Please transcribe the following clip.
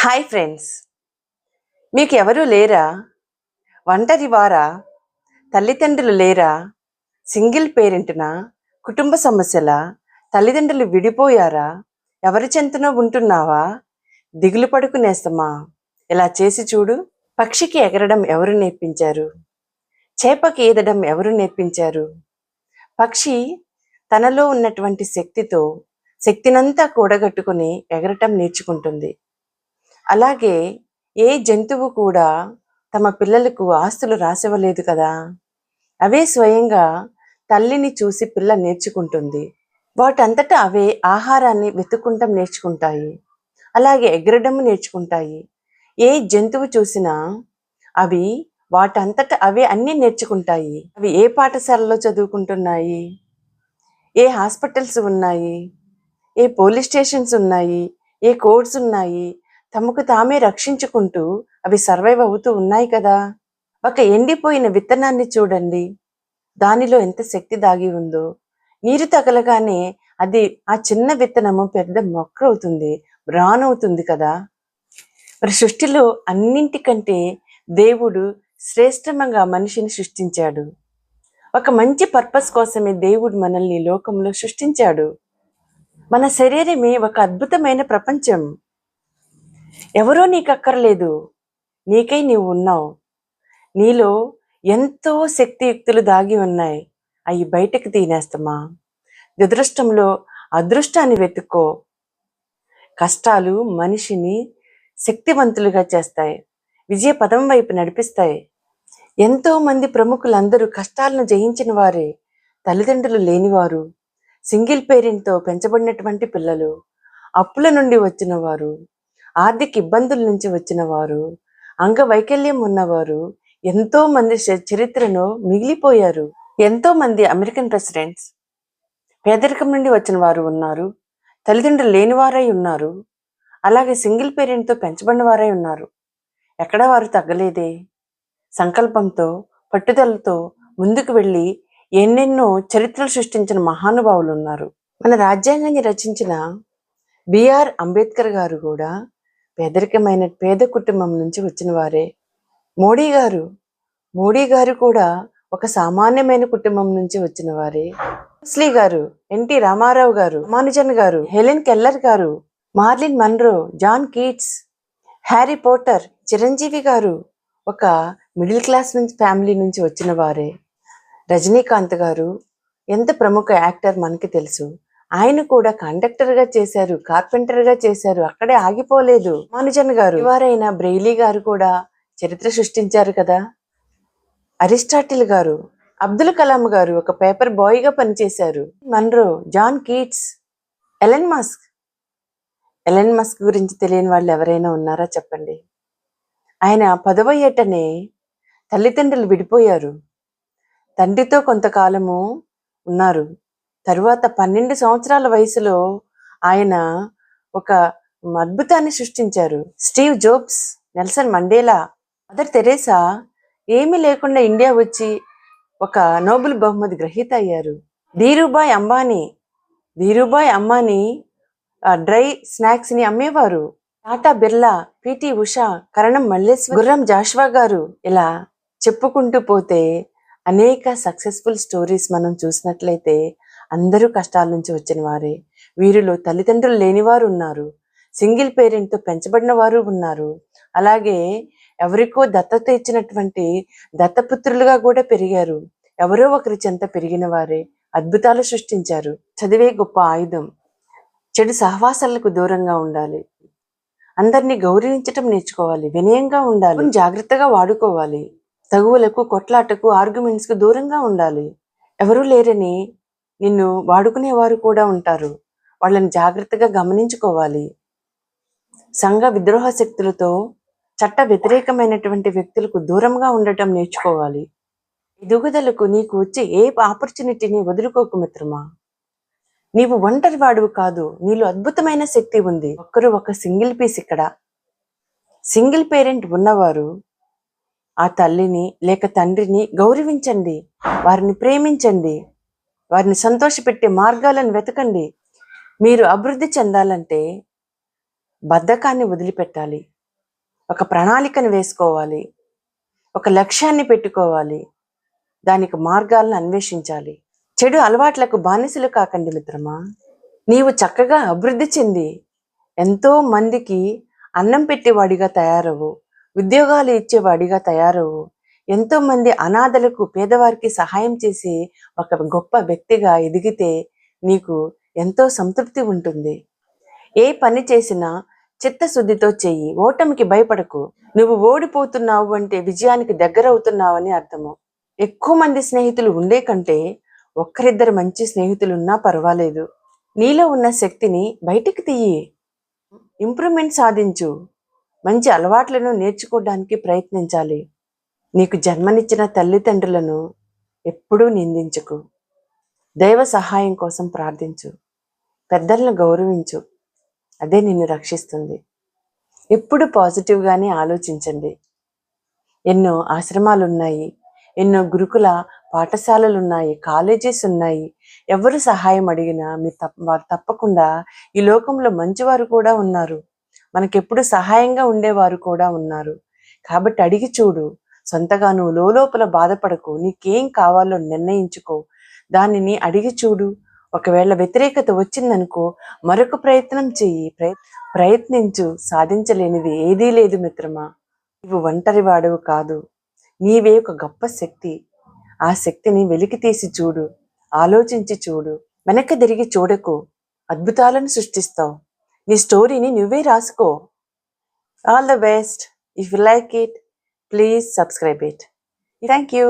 Hi friends. మీకు ఎవరూ లేరా? ఒంటరి వారా తల్లిదండ్రులు లేరా? సింగిల్ పేరెంట్నా? కుటుంబ సమస్యల? తల్లిదండ్రులు విడిపోయారా? ఎవరి చెంతనో ఉంటున్నావా? దిగులు పడుకునేస్తమా? ఇలా చేసి చూడు. పక్షికి ఎగరడం ఎవరు నేర్పించారు? చేపకి ఈదడం ఎవరు నేర్పించారు? పక్షి తనలో ఉన్నటువంటి శక్తితో శక్తినంతా కూడగట్టుకుని ఎగరటం నేర్చుకుంటుంది. అలాగే ఏ జంతువు కూడా తమ పిల్లలకు ఆస్తులు రాసివ్వలేదు కదా? అవే స్వయంగా తల్లిని చూసి పిల్ల నేర్చుకుంటుంది. వాటంతటా అవే ఆహారాన్ని వెతుక్కుంటాం నేర్చుకుంటాయి. అలాగే ఎగరడం నేర్చుకుంటాయి. ఏ జంతువు చూసినా అవి వాటంతట అవే అన్నీ నేర్చుకుంటాయి. అవి ఏ పాఠశాలలో చదువుకుంటున్నాయి? ఏ హాస్పిటల్స్ ఉన్నాయి? ఏ పోలీస్ స్టేషన్స్ ఉన్నాయి? ఏ కోర్ట్స్ ఉన్నాయి? తమకు తామే రక్షించుకుంటూ అవి సర్వైవ్ అవుతూ ఉన్నాయి కదా. ఒక ఎండిపోయిన విత్తనాన్ని చూడండి. దానిలో ఎంత శక్తి దాగి ఉందో. నీరు తగలగానే అది ఆ చిన్న విత్తనము పెద్ద మొక్క అవుతుంది అవుతుంది కదా. మరి సృష్టిలో అన్నింటికంటే దేవుడు శ్రేష్టంగా మనిషిని సృష్టించాడు. ఒక మంచి పర్పస్ కోసమే దేవుడు మనల్ని లోకంలో సృష్టించాడు. మన శరీరమే ఒక అద్భుతమైన ప్రపంచం. ఎవరో నీకు అక్కర్లేదు నీకై నీవు ఉన్నావు నీలో ఎంతో శక్తియుక్తులు దాగి ఉన్నాయి. అవి బయటకు తీనేస్తామా దురదృష్టంలో అదృష్టాన్ని వెతుక్కో. కష్టాలు మనిషిని శక్తివంతులుగా చేస్తాయి. విజయ పదం వైపు నడిపిస్తాయి. ఎంతో మంది ప్రముఖులందరూ కష్టాలను జయించిన వారే తల్లిదండ్రులు లేనివారు సింగిల్ పేరెంట్తో పెంచబడినటువంటి పిల్లలు అప్పుల నుండి వచ్చిన వారు ఆర్థిక ఇబ్బందుల నుంచి వచ్చిన వారు అంగవైకల్యం ఉన్నవారు ఎంతో మంది చరిత్రను మిగిలిపోయారు. ఎంతో మంది అమెరికన్ ప్రెసిడెంట్స్ పేదరికం నుండి వచ్చిన వారు ఉన్నారు తల్లిదండ్రులు లేనివారై ఉన్నారు అలాగే సింగిల్ పేరెంట్తో పెంచబడిన వారై ఉన్నారు. ఎక్కడా వారు తగ్గలేదే. సంకల్పంతో పట్టుదలతో ముందుకు వెళ్ళి ఎన్నెన్నో చరిత్రలు సృష్టించిన మహానుభావులు ఉన్నారు. మన రాజ్యాంగాన్ని రచించిన బిఆర్ అంబేద్కర్ గారు కూడా పేదరికమైన పేద కుటుంబం నుంచి వచ్చిన వారే. మోడీ గారు మోడీ గారు కూడా ఒక సామాన్యమైన కుటుంబం నుంచి వచ్చిన వారే. బ్రూస్లీ గారు ఎన్టీ రామారావు గారు మానుజన్ గారు హెలెన్ కెల్లర్ గారు Marilyn Monroe John Keats Harry Potter Chiranjeevi గారు ఒక మిడిల్ క్లాస్ నుంచి ఫ్యామిలీ నుంచి వచ్చిన వారే. రజనీకాంత్ గారు ఎంత ప్రముఖ యాక్టర్ మనకి తెలుసు. ఆయన కూడా కండక్టర్గా చేశారు కార్పెంటర్గా చేశారు అక్కడే ఆగిపోలేదు. మానుజన్ గారు వారైన బ్రెయిలీ గారు కూడా చరిత్ర సృష్టించారు కదా? అరిస్టాటిల్ గారు అబ్దుల్ కలాం గారు ఒక పేపర్ బాయ్గా పనిచేశారు. Monroe John Keats Elon Musk. Elon Musk గురించి తెలియని వాళ్ళు ఎవరైనా ఉన్నారా చెప్పండి? ఆయన పదవ ఏటనే తల్లిదండ్రులు విడిపోయారు. తండ్రితో కొంతకాలము ఉన్నారు. తరువాత పన్నెండు సంవత్సరాల వయసులో ఆయన ఒక అద్భుతాన్ని సృష్టించారు. Steve Jobs Nelson Mandela Mother Teresa ఏమీ లేకుండా ఇండియా వచ్చి ఒక నోబెల్ బహుమతి గ్రహీత అయ్యారు. ధీరుబాయ్ అంబానీ ధీరుబాయ్ అంబానీ డ్రై స్నాక్స్ని అమ్మేవారు. టాటా బిర్లా పిటి ఉషా కరణం మల్లేశ్వర్ గుర్రం జాష్వా గారు ఇలా చెప్పుకుంటూ పోతే అనేక సక్సెస్ఫుల్ స్టోరీస్ మనం చూసినట్లయితే అందరూ కష్టాల నుంచి వచ్చిన వారే. వీరిలో తల్లిదండ్రులు లేనివారు ఉన్నారు. సింగిల్ పేరెంట్తో పెంచబడిన వారు ఉన్నారు. అలాగే ఎవరికో దత్తత ఇచ్చినటువంటి దత్తపుత్రులుగా కూడా పెరిగారు. ఎవరో ఒకరి చెంత పెరిగిన వారే అద్భుతాలు సృష్టించారు. చదివే గొప్ప ఆయుధం. చెడు సహవాసాలకు దూరంగా ఉండాలి. అందరినీ గౌరవించటం నేర్చుకోవాలి. వినయంగా ఉండాలి. జాగ్రత్తగా వాడుకోవాలి. తగువులకు కొట్లాటకు ఆర్గ్యుమెంట్స్కు దూరంగా ఉండాలి. ఎవరూ లేరని నిన్ను వాడుకునేవారు కూడా ఉంటారు. వాళ్ళని జాగ్రత్తగా గమనించుకోవాలి. సంఘ విద్రోహ శక్తులతో చట్ట వ్యతిరేకమైనటువంటి వ్యక్తులకు దూరంగా ఉండటం నేర్చుకోవాలి. ఎదుగుదలకు నీకు వచ్చే ఏ ఆపర్చునిటీని వదులుకోకు మిత్రమా? నీవు ఒంటరి వాడువు కాదు నీలో అద్భుతమైన శక్తి ఉంది. ఒక్కరు ఒక సింగిల్ పీస్ ఇక్కడ. సింగిల్ పేరెంట్ ఉన్నవారు ఆ తల్లిని లేక తండ్రిని గౌరవించండి వారిని ప్రేమించండి. వారిని సంతోషపెట్టే మార్గాలను వెతకండి. మీరు అభివృద్ధి చెందాలంటే బద్ధకాన్ని వదిలిపెట్టాలి. ఒక ప్రణాళికను వేసుకోవాలి. ఒక లక్ష్యాన్ని పెట్టుకోవాలి. దానికి మార్గాలను అన్వేషించాలి. చెడు అలవాట్లకు బానిసలు కాకండి మిత్రమా. నీవు చక్కగా అభివృద్ధి చెంది ఎంతో మందికి అన్నం పెట్టేవాడిగా తయారవు. ఉద్యోగాలు ఇచ్చేవాడిగా తయారవు. ఎంతోమంది అనాథలకు పేదవారికి సహాయం చేసి ఒక గొప్ప వ్యక్తిగా ఎదిగితే నీకు ఎంతో సంతృప్తి ఉంటుంది. ఏ పని చేసినా చిత్తశుద్ధితో చెయ్యి ఓటమికి భయపడకు. నువ్వు ఓడిపోతున్నావు అంటే విజయానికి దగ్గరవుతున్నావని అర్థము. ఎక్కువ మంది స్నేహితులు ఉండే కంటే ఒక్కరిద్దరు మంచి స్నేహితులున్నా పర్వాలేదు. నీలో ఉన్న శక్తిని బయటికి తీయి. ఇంప్రూవ్మెంట్ సాధించు. మంచి అలవాట్లను నేర్చుకోవడానికి ప్రయత్నించాలి. నీకు జన్మనిచ్చిన తల్లిదండ్రులను ఎప్పుడూ నిందించకు. దైవ సహాయం కోసం ప్రార్థించు. పెద్దలను గౌరవించు. అదే నిన్ను రక్షిస్తుంది. ఎప్పుడు పాజిటివ్గానే ఆలోచించండి. ఎన్నో ఆశ్రమాలు ఉన్నాయి ఎన్నో గురుకుల పాఠశాలలు ఉన్నాయి కాలేజెస్ ఉన్నాయి. ఎవరు సహాయం అడిగినా మీరు తప్ప వారు తప్పకుండా ఈ లోకంలో మంచివారు కూడా ఉన్నారు. మనకెప్పుడు సహాయంగా ఉండేవారు కూడా ఉన్నారు. కాబట్టి అడిగి చూడు. సొంతగా నువ్వు లోపల బాధపడకు. నీకేం కావాలో నిర్ణయించుకో. దానిని అడిగి చూడు. ఒకవేళ వ్యతిరేకత వచ్చిందనుకో మరొక ప్రయత్నం చెయ్యి. ప్రయత్నించు. సాధించలేనిది ఏదీ లేదు మిత్రమా. నీవు ఒంటరి వాడవు కాదు. నీవే ఒక గొప్ప శక్తి. ఆ శక్తిని వెలికి తీసి చూడు. ఆలోచించి చూడు. వెనక్కి తిరిగి చూడకు. అద్భుతాలను సృష్టిస్తావు. నీ స్టోరీని నువ్వే రాసుకో. All the best. If you like it please subscribe it thank you